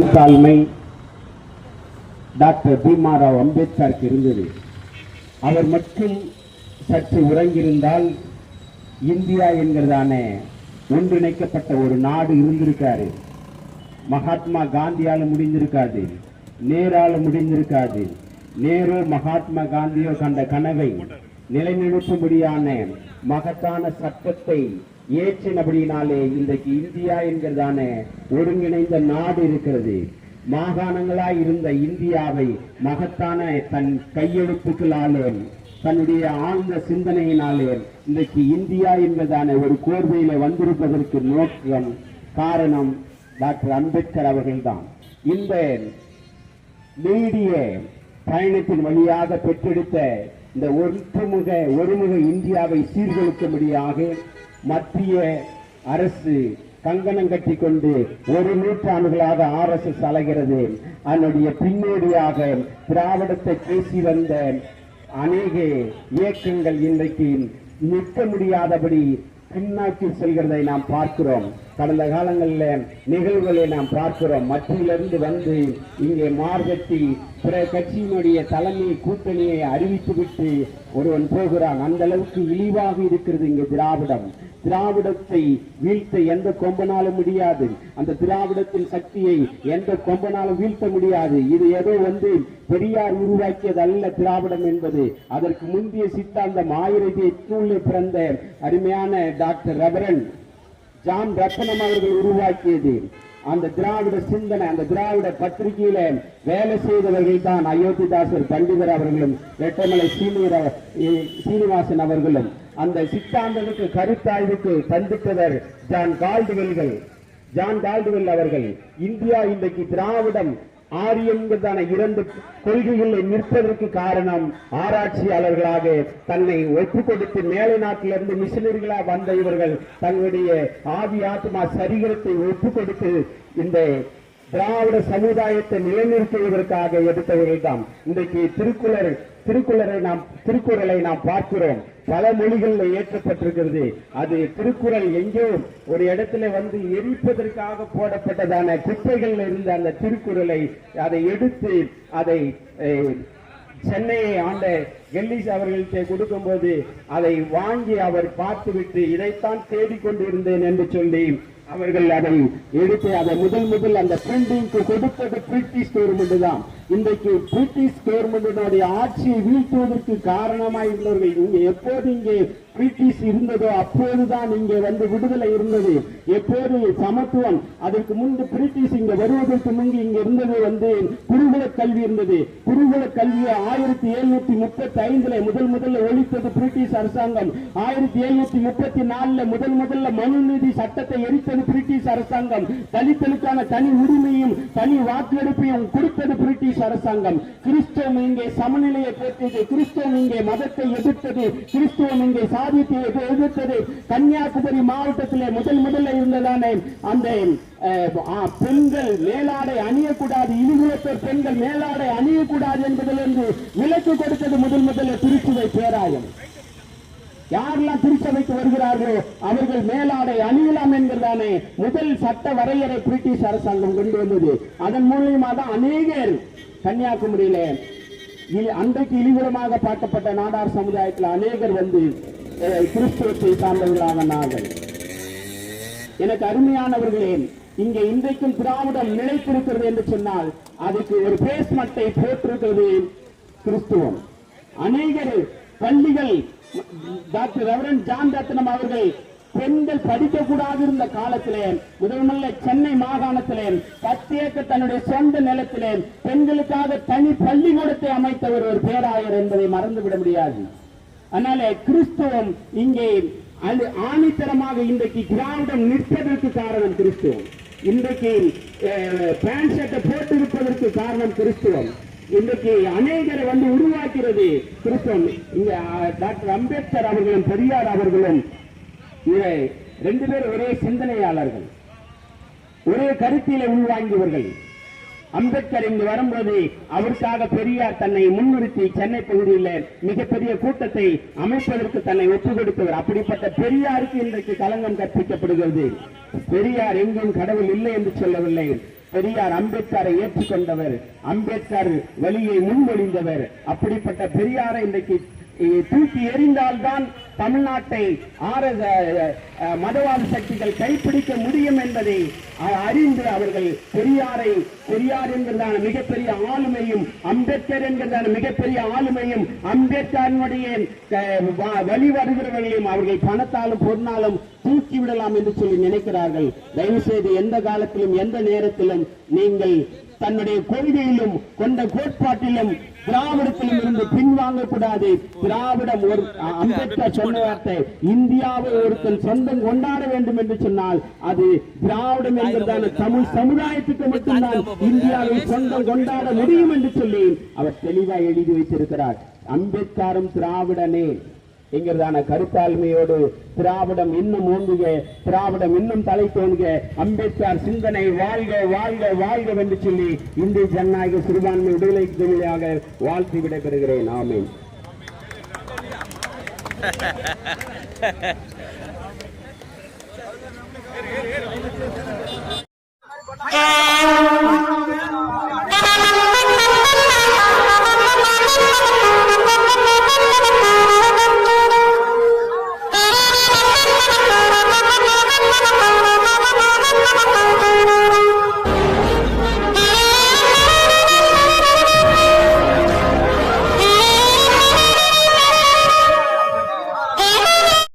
தாழ்மை டாக்டர் பீமாராவ் அம்பேத்கருக்கு இருந்தது. அவர் மட்டும் சற்று உறங்கியிருந்தால் இந்தியா என்கிறதான ஒன்றிணைக்கப்பட்ட ஒரு நாடு இருந்திருக்காரு மகாத்மா காந்தியால முடிந்திருக்காது. நேரால முடிந்திருக்காது. நேரு மகாத்மா காந்தியோ கண்ட கனவை நிலைநிறுத்தும்படியான மகத்தான சட்டத்தை ஏற்றினபடியினாலே இன்றைக்கு இந்தியா என்கிறதான ஒருங்கிணைந்த நாடு இருக்கிறது. மாகாணங்களாய் இருந்த இந்தியாவை மகத்தான தன் கையெழுத்துக்களாலே தன்னுடைய ஆழ்ந்த சிந்தனையினாலே இன்றைக்கு இந்தியா என்பதான ஒரு கோர்வையில வந்திருப்பதற்கு நோக்கம் காரணம் டாக்டர் அம்பேத்கர் அவர்கள்தான். இந்த நீடிய பயணத்தின் வழியாக பெற்றெடுத்த இந்த ஒற்றுமுக ஒருமுக இந்தியாவை சீர்குலைக்கும்படியாக மத்திய அரசு கங்கணம் கட்டி கொண்டு ஒரு நூற்றாண்டுகளாக ஆர்எஸ்எஸ் அலைகிறது. அதனுடைய பின்னோடியாக திராவிடத்தை பேசி வந்த அநேக இயக்கங்கள் இன்றைக்கு நிற்க முடியாதபடி பின்னோக்கி செல்கிறதை நாம் பார்க்கிறோம். கடந்த காலங்களில் நிகழ்வுகளை நாம் பார்க்கிறோம். மத்தியிலிருந்து வந்து இங்கே மார்கட்டி பிற கட்சியினுடைய தலைமை கூட்டணியை அறிவித்துவிட்டு ஒருவன் போகிறான். அந்த அளவுக்கு இழிவாக இருக்கிறது இங்கே திராவிடம். திராவிடத்தை வீழ்த்த எந்த கொம்பனாலும் முடியாது. அந்த திராவிடத்தின் சக்தியை எந்த கொம்பனாலும் வீழ்த்த முடியாது. இது ஏதோ வந்து பெரியார் உருவாக்கியது அல்ல திராவிடம் என்பது. அதற்கு முந்தைய சித்தாந்தம் ஆயிரத்தி எட்நூறு பிறந்த அருமையான டாக்டர் ரபரன் ஜான் ரத்னம் அவர்கள் உருவாக்கியது. அந்த திராவிட சிந்தனை அந்த திராவிட பத்திரிகையில வேலை செய்தவர்கள் தான் அயோத்திதாசர் பண்டிதர் அவர்களும் ரெட்டமலை சீனியர் சீனிவாசன் அவர்களும். அந்த சித்தாந்தத்துக்கு கருத்தாய்வுக்கு தந்திட்டவர் ஜான் கால்டுவெல்கள். ஜான் கால்டுவெல் அவர்கள். இந்தியா இன்றைக்கு திராவிடம் ஆரியம்கிறதான இரண்டு கொள்கைகளை நிற்பதற்கு காரணம் ஆராய்ச்சியாளர்களாக தன்னை ஒப்புக் கொடுத்து மேலை நாட்டிலிருந்து மிஷினரிகளா வந்த இவர்கள் தங்களுடைய ஆதி ஆத்மா சரீரத்தை ஒப்புக் கொடுத்து இந்த திராவிட சமுதாயத்தை நிலைநிறுத்துவதற்காக எடுத்தவர்கள் தான். இன்றைக்கு திருக்குறள் திருக்குறளை நாம் திருக்குறளை நாம் பார்க்கிறோம். பல மொழிகளில் ஏற்றப்பட்டிருக்கிறது அது திருக்குறள் எங்கேயோ ஒரு இடத்துல வந்து எரிப்பதற்காக போடப்பட்டதான குப்பைகள் இருந்த அந்த திருக்குறளை அதை எடுத்து அதை அஹ், சென்னையை ஆண்ட கெல்லிஸ் அவர்களுக்கு கொடுக்கும்போது அதை வாங்கி அவர் பார்த்துவிட்டு இதைத்தான் தேடிக்கொண்டிருந்தேன் என்று சொல்லி அவர்கள் அதை எடுத்து அதை முதல் முதல் அந்த பிரிண்டிங்க்கு கொடுத்தது பிரிட்டிஷ் கவர்மெண்ட் தான். இன்றைக்கு பிரிட்டிஷ் கவர்மெண்டினுடைய ஆட்சியை வீழ்த்துவதற்கு காரணமாக இருந்தவர்கள் இங்கே எப்போது இங்கே பிரிட்டிஷ் இருந்ததோ அப்போதுதான் இங்கே வந்து விடுதலை இருந்தது. எப்போது? சமத்துவம். அதற்கு முன்பு பிரிட்டிஷ் இங்க வருவதற்கு முன்பு இங்க இருந்தது வந்து குருகுல கல்வி இருந்தது. குருகுல கல்வியை ஆயிரத்தி எழுநூத்தி முப்பத்தி ஐந்துல முதல் முதல்ல ஒழித்தது பிரிட்டிஷ் அரசாங்கம். ஆயிரத்தி எழுநூத்தி முப்பத்தி நாலுல முதல் முதல்ல மனு நீதி சட்டத்தை எரித்தது பிரிட்டிஷ் அரசாங்கம். தலித்தலுக்கான தனி உரிமையும் தனி வாக்கெடுப்பையும் கொடுத்தது பிரிட்டிஷ் அரசாங்கம். கிறிஸ்தவம் இங்கே சமநிலையை போட்டது கிறிஸ்தவம் இங்கே மதத்தை எதிர்த்தது. கிறிஸ்தவம் இங்கே சாதியத்தை எதிர்த்தது கன்னியாகுமரி மாவட்டத்திலே முதல் முதல்ல இருந்ததானே அந்த பெண்கள் மேலாடை அணியக்கூடாது. இழிகுலப்பேர் பெண்கள் மேலாடை அணியக்கூடாது என்பதிலிருந்து விலக்கு கொடுத்தது முதல் முதல்ல திருச்சுவை பேராயம் யாரெல்லாம் திருச்சபைக்கு வருகிறார்களோ அவர்கள் மேலாடை அணியலாம் என்கிறதானே முதல் சட்ட வரையறை பிரிட்டிஷ் அரசாங்கம் கொண்டு வந்தது. அதன் மூலியமா தான் அநேகர் கன்னியாகுமரியில அன்றைக்கு இழிவுரமாக பார்க்கப்பட்ட நாடார் சமுதாயத்தில் அநேகர் வந்து கிறிஸ்துவத்தை சார்ந்தவர்களாக நாங்கள். எனக்கு அருமையானவர்களே இங்கே இன்றைக்கும் திராவிடம் நிலைத்திருக்கிறது என்று சொன்னால் அதுக்கு ஒரு பேஸ்மட்டை போட்டிருக்கிறது கிறிஸ்துவம். அநேகர் பள்ளிகள் டாக்டர் ரெவரன் ஜான் ரத்னம் அவர்கள் பெண்கள் படிக்க கூடாது இருந்த காலத்திலே முதல் முதல்ல சென்னை மாகாணத்திலே பத்து ஏக்கர் தன்னுடைய சொந்த நிலத்திலே பெண்களுக்காக தனி பள்ளிக்கூடத்தை அமைத்தவர் ஒரு பேராயர் என்பதை மறந்துவிட முடியாது. அதனால கிறிஸ்துவம் இங்கே அது ஆணித்தரமாக இன்றைக்கு திராவிடம் நிற்பதற்கு காரணம் கிறிஸ்துவம். இன்றைக்கு பேண்ட் ஷர்ட்டை போட்டிருப்பதற்கு காரணம் கிறிஸ்துவம். இன்றைக்கு அநேகரை வந்து உருவாக்கிறது கிறிஸ்துவம். இங்க டாக்டர் அம்பேத்கர் அவர்களும் பெரியார் அவர்களும் இவை ரெண்டு பேரும் ஒரே சிந்தனையாளர்கள். ஒரே கருத்திலே உள்வாங்கியவர்கள். அம்பேத்கர் இங்கு வரும்போது அவருக்காக பெரியார் தன்னை முன்னிறுத்தி சென்னை பகுதியில் மிகப்பெரிய கூட்டத்தை அமைப்பதற்கு தன்னை ஒப்புக் கொடுத்தவர் அப்படிப்பட்ட பெரியாருக்கு இன்றைக்கு களங்கம் கற்பிக்கப்படுகிறது. பெரியார் எங்கும் கடவுள் இல்லை என்று சொல்லவில்லை. பெரியார் அம்பேத்கரை ஏற்றுக்கொண்டவர். அம்பேத்கர் வழியை முன்மொழிந்தவர். அப்படிப்பட்ட பெரியாரை இன்றைக்கு தூக்கி எறிந்தால்தான் தமிழ்நாட்டை ஆர மதவாத சக்திகள் கைப்பிடிக்க முடியும் என்பதை அறிந்து அவர்கள் பெரியாரை பெரியார் என்கிறதான மிகப்பெரிய ஆளுமையும் அம்பேத்கர் என்கிறதான மிகப்பெரிய ஆளுமையும் அம்பேத்கரினுடைய வ- வழி வருகிறவர்களையும் அவர்கள் பணத்தாலும் பொருளாலும் தூக்கி விடலாம் என்று சொல்லி நினைக்கிறார்கள். தயவு செய்து எந்த காலத்திலும் எந்த நேரத்திலும் நீங்கள் தன்னுடைய கொள்கையிலும் கொண்ட கோட்பாட்டிலும் திராவிடத்திலும் இருந்து பின்வாங்க கூடாது திராவிடம் ஒரு அம்பேத்கர் சொன்ன வார்த்தை இந்தியாவை ஒருத்தன் சொந்தம் கொண்டாட வேண்டும் என்று சொன்னால் அது திராவிடம் என்பதான தமிழ் சமுதாயத்துக்கு மட்டும்தான் இந்தியாவை சொந்தம் கொண்டாட முடியும் என்று சொல்லி அவர் தெளிவாக எழுதி வைத்திருக்கிறார். அம்பேத்கரும் திராவிடனே. என்கிறதான கருத்தாழ்மையோடு திராவிடம் இன்னும் ஓங்குக திராவிடம் இன்னும் தலை தோணுக அம்பேத்கர் சிந்தனை வாழ்க வாழ்க வாழ்க என்று சொல்லி இந்திய ஜனநாயக சிறுபான்மை விடுதலை தொழிலாக வாழ்த்து விடைபெறுகிறேன் ஆமீன் Oh!